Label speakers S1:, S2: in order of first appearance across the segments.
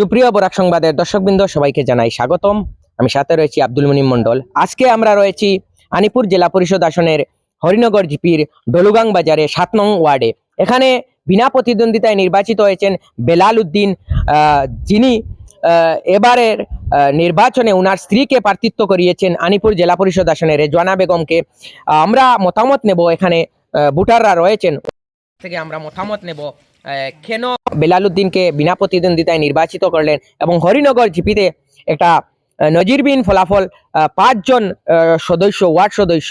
S1: সুপ্রিয় বরাক সংবাদের দর্শকবৃন্দ, সবাইকে জানাই স্বাগতম। আমি সাথে রয়েছি আব্দুল মুনিম মন্ডল আজকে আমরা রয়েছি আনিপুর জেলা পরিষদ আসনের হরিনগর জিপির ডলুগাং বাজারে সাত নং ওয়ার্ডে। এখানে বিনা প্রতিদ্বন্দ্বিতায় নির্বাচিত হয়েছেন বেলাল উদ্দিন যিনি এবারের নির্বাচনে উনার স্ত্রীকে প্রার্থিত্ব করিয়েছেন আনিপুর জেলা পরিষদ আসনে রেজওয়ানা বেগমকে। আমরা মতামত নেব এখানে ভোটাররা রয়েছেন। থেকে আমরা মতামত নেব কেন বেলাল উদ্দিনকে বিনা প্রতিদ্বন্দ্বিতায় নির্বাচিত করলেন এবং হরিনগর জিপিতে একটা নজিরবিহীন ফলাফল পাঁচজন সদস্য ওয়ার্ড সদস্য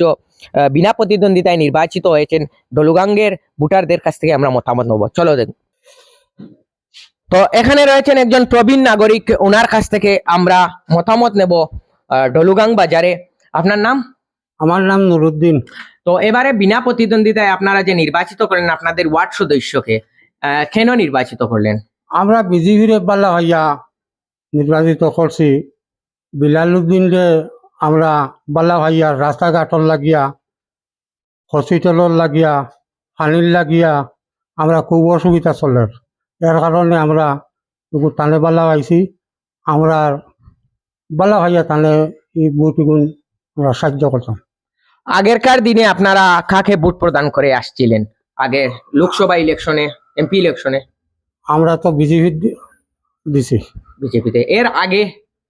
S1: বিনা প্রতিদ্বন্দ্বিতায় নির্বাচিত হয়েছেন ডলুগাঙ্গের ভোটারদের কাছ থেকে আমরা মতামত নেব। চলো দেখ। তো এখানে রয়েছেন একজন প্রবীণ নাগরিক ওনার কাছ থেকে আমরা মতামত নেব ডলুগাং বাজারে। আপনার নাম?
S2: আমার নাম নুরুদ্দিন।
S1: তো এবারে বিনা প্রতিদ্বন্দ্বিতায় আপনারা যে নির্বাচিত করেন আপনাদের ওয়ার্ড সদস্যকে কেন নির্বাচিত করলেন?
S2: আমরা বিজেপির পাল্লা হইয়া নির্বাচিত করছি। বিলাল উদ্দিনকে আমরা বাল্লা ভাইয়া রাস্তাঘাটর লাগিয়া হসপিটালর লাগিয়া পানির লাগিয়া আমরা খুব অসুবিধা চলে। এর কারণে আমরা টানে বাল্লা পাইছি আমরা বাল্লা ভাইয়া টানে এই বুটগুন আমরা সাহায্য করতাম।
S1: আগেরকার দিনে আপনারা কাকে ভোট প্রদান করে আসছিলেন? আগে লোকসভা ইলেকশনে এমপি ইলেকশনে
S2: আমরা তো বিজেপির দিছি।
S1: বিজেপিতে। এর আগে?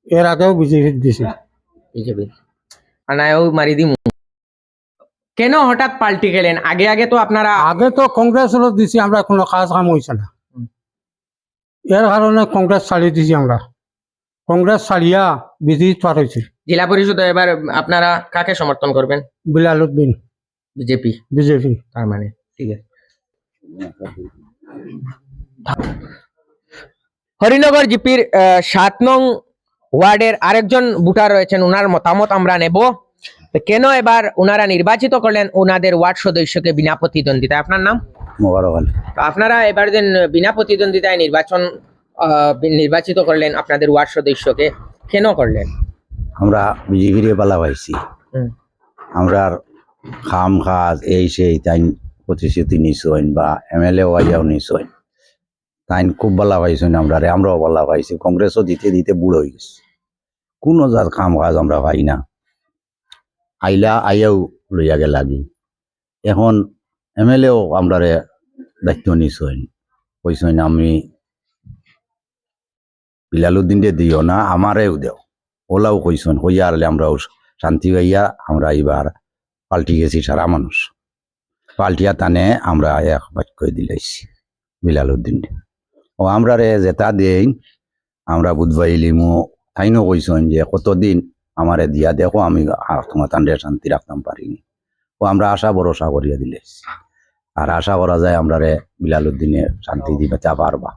S2: এর আগেও বিজেপি দিছি।
S1: বিজেপি। আনায়ও মারি দিমু। কেন হঠাৎ পাল্টি গেলেন আগে আগে তো আপনারা
S2: আগে তো কংগ্রেসের দিছি আমরা কোনো কাজ কাম হয়েছে না। এর কারণে কংগ্রেস ছাড়িয়ে দিছি আমরা। কংগ্রেস ছাড়িয়া বিজেপি পার হয়েছে
S1: জেলা পরিষদে এবার আপনারা কাকে সমর্থন করবেন?
S2: বিলাল উদ্দিন।
S1: বিজেপি।
S2: বিজেপি।
S1: তার মানে ঠিক আছে। হরিনগর জিপির সাত নং ওয়ার্ডের আরেকজন ভোটার রয়েছেন উনার মতামত আমরা নেব। কেন এবার ওনারা নির্বাচিত করলেন ওনাদের ওয়ার্ড সদস্যকে বিনা প্রতিদ্বন্দ্বিতায়? আপনার নাম?
S3: মোবারক আলী।
S1: তো আপনারা এবার যে বিনা প্রতিদ্বন্দ্বিতায় নির্বাচন নির্বাচিত করলেন আপনাদের ওয়ার্ড সদস্যকে কেন করলেন?
S3: আমরা বিজেপির পালা পাইছি। আমরা খাম খাজ এই সেই প্রতিশ্রুতি নিশ্চয় বা এম এল এ ওয়াইয়াও নিশ্চয় তাইন খুব বালা পাইছেন আমরা আমরাও বালা পাইছি। কংগ্রেসও দিতে দিতে বুড়ো হয়ে গেছে। কোনো যার কাম কাজ আমরা পাই না। আইলা আইয়াও লইয়া গে লাগি এখন এম এল এও আমরা দায়িত্ব নিশ্চয় কইসেন আমি বিলালুদ্দিন দে দিও না, আমারেও দেও। ওলাও কইসন হইয়া আরলে আমরাও শান্তি হইয়া আমরা এবার পাল্টি গেছি সারা মানুষ। পাল্টিয়া টানে আমরা এক বাক্য দিলাইছি বিলাল উদ্দিন ও আমরা রে যেটা দেই, আমরা বুধবাইলিমু তাইনও কইসন যে কতদিন আমারে দিয়া দেখো, আমি তোমার তান্ডে শান্তি রাখতাম পারিনি। ও আমরা আশা ভরসা করিয়া দিলাইছি। আর আশা করা যায় আমরা রে বিলাল উদ্দিনে শান্তি দিবে তা পারবা